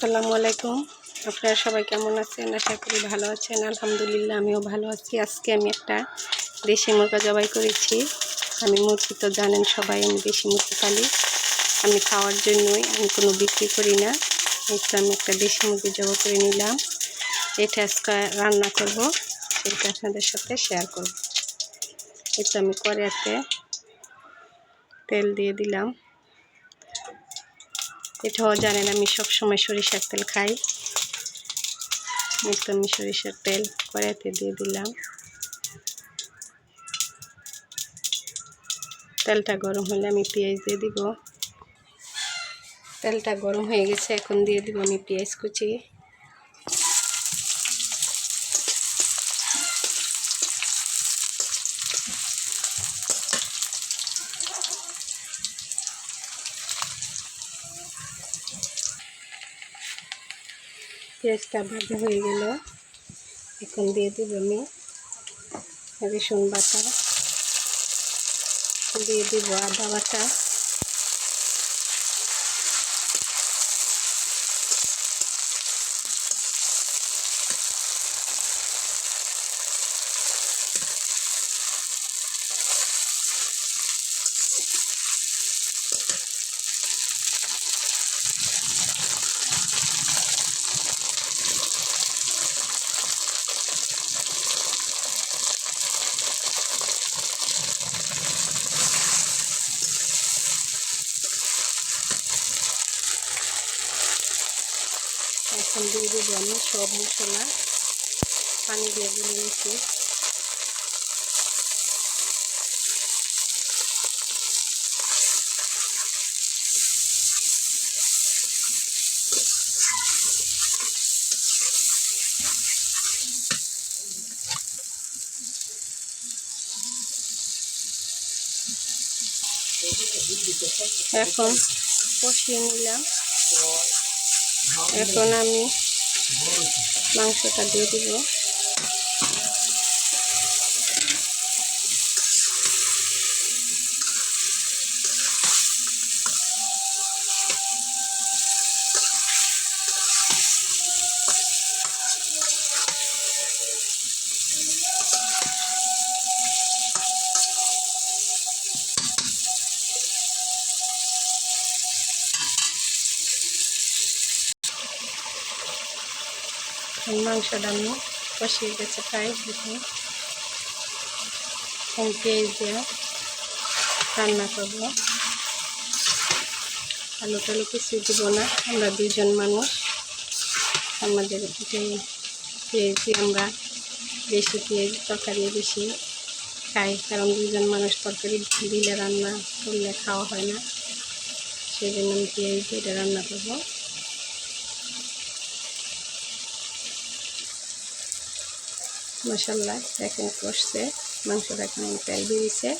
আসসালামু আলাইকুম। আপনারা সবাই কেমন আছেন? আশা করি ভালো আছেন। আলহামদুলিল্লাহ, আমিও ভালো আছি। আজকে আমি একটা দেশি মুরগা জবাই করেছি। আমি মুরগি তো জানেন সবাই, আমি দেশি মুরগি পালি। আমি খাওয়ার জন্যই আমি কোনো বিক্রি করি না। একটু আমি একটা দেশি মুরগি জবাই করে নিলাম। এটা আজকে রান্না করব। সেটা আপনাদের সাথে শেয়ার করব। এটা আমি করে কড়াইতে তেল দিয়ে দিলাম। এটাও জানেন আমি সবসময় সরিষার তেল খাই। একটু আমি সরিষার তেল কড়াইতে দিয়ে দিলাম। তেলটা গরম হলে আমি পেঁয়াজ দিয়ে দিব। তেলটা গরম হয়ে গেছে, এখন দিয়ে দিব আমি পেঁয়াজ কুচি। পেঁয়াজটা ভাজা হয়ে গেল। এখন দিয়ে দিব আমি রসুন বাটা। দিয়ে দিব আদা বাটা। এখন দিয়ে দেবো আমি সব মশলা। পানি দিয়ে গুলে নিচ্ছি এখন কষিয়ে নিলাম। এখন আমি মাংসটা দিয়ে দিব। মাংসটা আমি কষিয়ে গেছে প্রায় দেখুন। পেঁয়াজ দিয়ে রান্না করব। আলু টালু কিছু দিব না, আমরা দুজন মানুষ। আমাদের যে পেঁয়াজ আমরা বেশি পেঁয়াজ, তরকারি বেশি খাই, কারণ দুজন মানুষ তরকারি দিলে রান্না করলে খাওয়া হয় না। সেই জন্য আমি পেঁয়াজ দিয়ে রান্না করব। মশাল্লা এখন কষছে মাংসটা এখন তেল বেরিয়েছে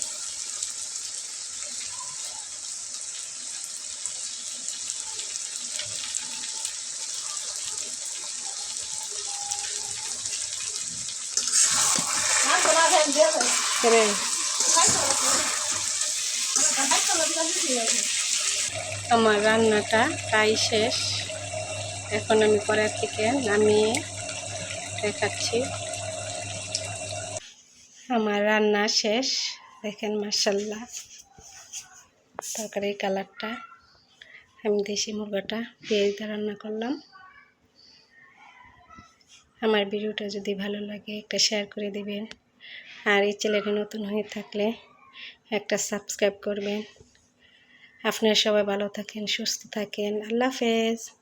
আমার রান্নাটা প্রায় শেষ। এখন আমি কড়াই থেকে নামিয়ে দেখাচ্ছি। আমার রান্না শেষ। দেখেন মার্শাল্লাহ তরকারির কালারটা। আমি দেশি মুরগাটা পেঁয়াজ দিয়ে রান্না করলাম। আমার ভিডিওটা যদি ভালো লাগে একটা শেয়ার করে দিবেন। আর এই চ্যানেলে নতুন হয়ে থাকলে একটা সাবস্ক্রাইব করবেন। আপনারা সবাই ভালো থাকেন, সুস্থ থাকেন। আল্লাহ হাফেজ।